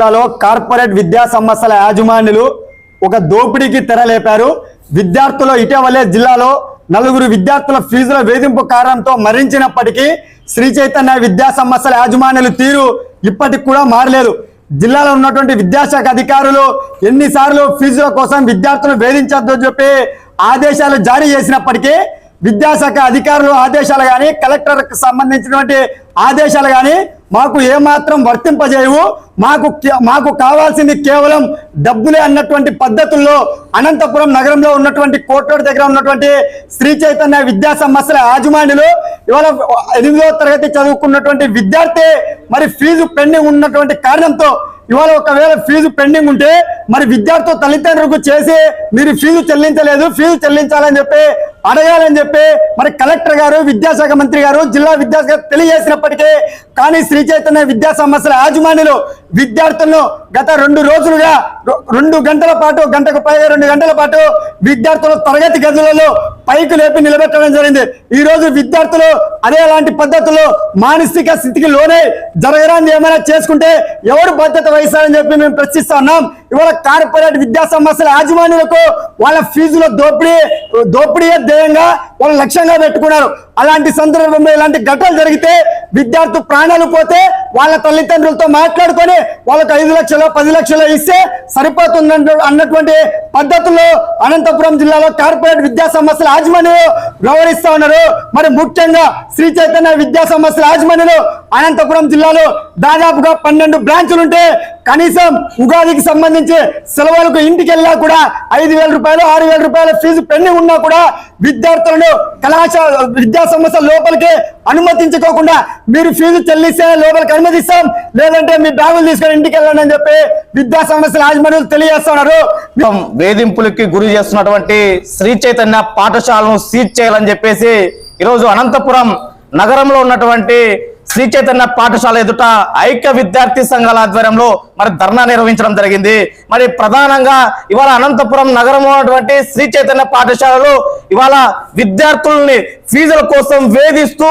జిల్లాలో కార్పొరేట్ విద్యా సంస్థల యాజమాన్యులు ఒక దోపిడీకి తెరలేపారు. విద్యార్థులు ఇటీవలే జిల్లాలో నలుగురు విద్యార్థుల ఫీజుల వేధింపు కారణంతో మరణించినప్పటికీ శ్రీ చైతన్య విద్యా సంస్థల యాజమాన్యులు తీరు ఇప్పటికి కూడా మారలేదు. జిల్లాలో ఉన్నటువంటి విద్యాశాఖ అధికారులు ఎన్నిసార్లు ఫీజుల కోసం విద్యార్థులు వేధించొద్దు చెప్పి ఆదేశాలు జారీ చేసినప్పటికీ విద్యాశాఖ అధికారులు ఆదేశాలు కానీ కలెక్టర్కి సంబంధించినటువంటి ఆదేశాలు కానీ మాకు ఏమాత్రం వర్తింపజేయవు. మాకు మాకు కావాల్సింది కేవలం డబ్బులే అన్నటువంటి పద్ధతుల్లో అనంతపురం నగరంలో ఉన్నటువంటి కోట్రోడ్ దగ్గర ఉన్నటువంటి శ్రీ చైతన్య విద్యా సంస్థల యాజమాన్యులు ఇవాళ ఎనిమిదో తరగతి చదువుకున్నటువంటి విద్యార్థి మరి ఫీజు పెండింగ్ ఉన్నటువంటి కారణంతో ఇవాళ ఒకవేళ ఫీజు పెండింగ్ ఉంటే మరి విద్యార్థుల తల్లిదండ్రులకు చేసి మీరు ఫీజు చెల్లించలేదు ఫీజు చెల్లించాలని చెప్పి అడగాలని చెప్పి మరి కలెక్టర్ గారు విద్యాశాఖ మంత్రి గారు జిల్లా విద్యాశాఖ తెలియజేసినప్పటికీ కానీ శ్రీ చైతన్య విద్యా సంస్థల యాజమాన్యులు విద్యార్థులను గత రెండు రోజులుగా రెండు గంటల పాటు గంటకు పైగా రెండు గంటల పాటు విద్యార్థులు తరగతి గదులలో పైకి లేపి నిలబెట్టడం జరిగింది. ఈ రోజు విద్యార్థులు అదే లాంటి పద్ధతులు మానసిక స్థితికి లోనే జరగరాని ఏమైనా చేసుకుంటే ఎవరు బాధ్యత వహిస్తారని చెప్పి మేము ప్రశ్నిస్తా ఉన్నాం. ఇవాళ కార్పొరేట్ విద్యా సంస్థల యాజమాన్యులకు వాళ్ళ ఫీజులో దోపిడీ దోపిడీయే ధ్యేయంగా వాళ్ళు లక్ష్యంగా పెట్టుకున్నారు. అలాంటి సందర్భంలో ఇలాంటి ఘటనలు జరిగితే విద్యార్థులు ప్రాణాలు పోతే వాళ్ళ తల్లిదండ్రులతో మాట్లాడుకొని వాళ్ళకి ఐదు లక్షలు పది లక్షలు ఇస్తే సరిపోతుంది అన్నటువంటి పద్ధతుల్లో అనంతపురం జిల్లాలో కార్పొరేట్ విద్యా సంస్థల యాజమాన్యులు వ్యవహరిస్తూ ఉన్నారు. మరి ముఖ్యంగా శ్రీ చైతన్య విద్యా సంస్థల యాజమాన్యులు అనంతపురం జిల్లాలో దాదాపుగా పన్నెండు బ్రాంచులుంటే కనీసం ఉగాదికి సంబంధించి సెలవులకు ఇంటికి వెళ్ళినా కూడా ఐదు వేల రూపాయలు ఆరు వేల రూపాయల ఫీజు పెండింగ్ ఉన్నా కూడా విద్యార్థులను కళాశాల విద్యా సంస్థ లోపలికి అనుమతించుకోకుండా మీరు ఫీజు చెల్లిస్తే లోపలికి అనుమతిస్తాం. లేదంటే మీ బ్యాగులు తీసుకొని ఇంటికి వెళ్ళండి అని చెప్పి విద్యా సంస్థల యాజమాన్యులు తెలియజేస్తున్నారు. వేధింపులకి గురి చేస్తున్నటువంటి శ్రీ చైతన్య పాఠశాలను సీజ్ చేయాలని చెప్పేసి ఈరోజు అనంతపురం నగరంలో ఉన్నటువంటి శ్రీ చైతన్య పాఠశాల ఎదుట ఐక్య విద్యార్థి సంఘాల ఆధ్వర్యంలో మరి ధర్నా నిర్వహించడం జరిగింది. మరి ప్రధానంగా ఇవాళ అనంతపురం నగరంలో ఉన్నటువంటి శ్రీ చైతన్య పాఠశాలలో ఇవాళ విద్యార్థుల్ని ఫీజుల కోసం వేధిస్తూ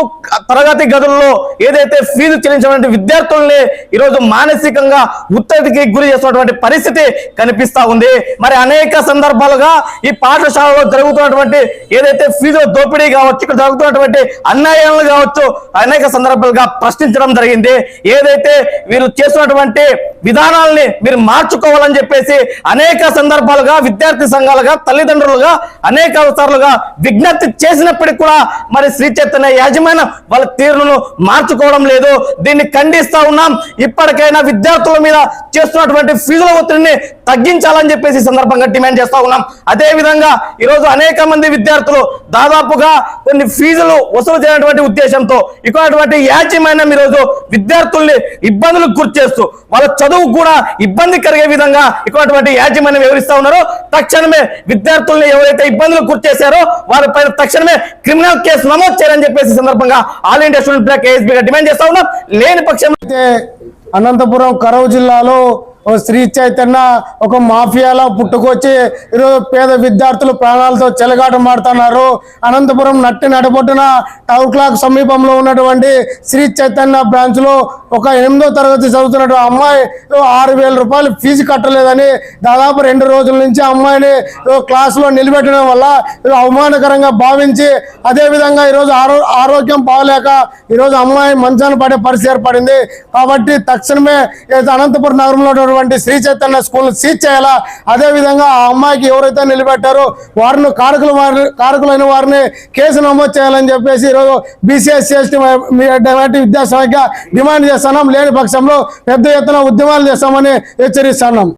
తరగతి గదుల్లో ఏదైతే ఫీజు చెల్లించినటువంటి విద్యార్థుల్ని ఈరోజు మానసికంగా ఒత్తిడికి గురి చేస్తున్నటువంటి పరిస్థితి కనిపిస్తా ఉంది. మరి అనేక సందర్భాలుగా ఈ పాఠశాలలో జరుగుతున్నటువంటి ఏదైతే ఫీజుల దోపిడీ కావచ్చు ఇక్కడ జరుగుతున్నటువంటి అన్యాయాలు కావచ్చు అనేక సందర్భాలుగా ప్రశ్నించడం జరిగింది. ఏదైతే వీరు చేస్తున్నటువంటి విధానాల్ని మీరు మార్చుకోవాలని చెప్పేసి అనేక సందర్భాలుగా విద్యార్థి సంఘాలుగా తల్లిదండ్రులుగా అనేక అవసరాలుగా విజ్ఞప్తి చేసినప్పటికీ కూడా మరి శ్రీ చైతన్య యాజమాన్యం వాళ్ళ తీరును మార్చుకోవడం లేదు. దీన్ని ఖండిస్తా ఉన్నాం. ఇప్పటికైనా విద్యార్థుల మీద చేస్తున్నటువంటి ఫీజుల ఒత్తిడిని తగ్గించాలని చెప్పేసి సందర్భంగా డిమాండ్ చేస్తా ఉన్నాం. అదే విధంగా ఈరోజు అనేక మంది విద్యార్థులు దాదాపుగా కొన్ని ఫీజులు వసూలు చేయనటువంటి ఉద్దేశంతో ఇక్కడ యాజమాన్యం ఈరోజు విద్యార్థుల్ని ఇబ్బందులకు గురి చేస్తూ వాళ్ళ చదువు కూడా ఇబ్బంది కలిగే విధంగా ఇటువంటి యాజమాన్యం వివరిస్తా ఉన్నారు తక్షణమే విద్యార్థుల్ని ఎవరైతే ఇబ్బందులకు గురి చేశారో వారిపై తక్షణమే క్రిమినల్ కేసు నమోదు చేయాలని చెప్పేసి సందర్భంగా ఆల్ ఇండియా స్టూడెంట్ బ్లాక్ ఏఎస్బీగా డిమాండ్ చేస్తా ఉన్నాం. లేని పక్షం అయితే అనంతపురం కరవు జిల్లాలో శ్రీ చైతన్య ఒక మాఫియాలో పుట్టుకొచ్చి ఈరోజు పేద విద్యార్థులు ప్రాణాలతో చెలగాటమాడుతున్నారు అనంతపురం నట్టి నడబొట్టున టౌన్ క్లాక్ సమీపంలో ఉన్నటువంటి శ్రీ చైతన్య బ్రాంచ్లో ఒక ఎనిమిదో తరగతి చదువుతున్నటువంటి అమ్మాయి ఆరు వేల రూపాయలు ఫీజు కట్టలేదని దాదాపు రెండు రోజుల నుంచి అమ్మాయిని క్లాసులో నిలబెట్టడం వల్ల అవమానకరంగా భావించి అదేవిధంగా ఈరోజు ఆరో ఆరోగ్యం బాగలేక ఈరోజు అమ్మాయి మంచాన పడే పరిస్థితి ఏర్పడింది. కాబట్టి తక్షణమే అనంతపురం నగరంలో ఉన్నటువంటి శ్రీ చైతన్య స్కూల్ సీజ్ చేయాలా? అదే విధంగా ఆ అమ్మాయికి ఎవరైతే నిలబెట్టారో వారిని కారకులు వారిని కారకులైన వారిని కేసు నమోదు చేయాలని చెప్పేసి ఈరోజు బీసీఎస్సీ ఎస్టీ విద్యాశాఖ డిమాండ్ చేస్తున్నాం. లేని పక్షంలో పెద్ద ఎత్తున ఉద్యమాలు చేస్తామని హెచ్చరిస్తున్నాం.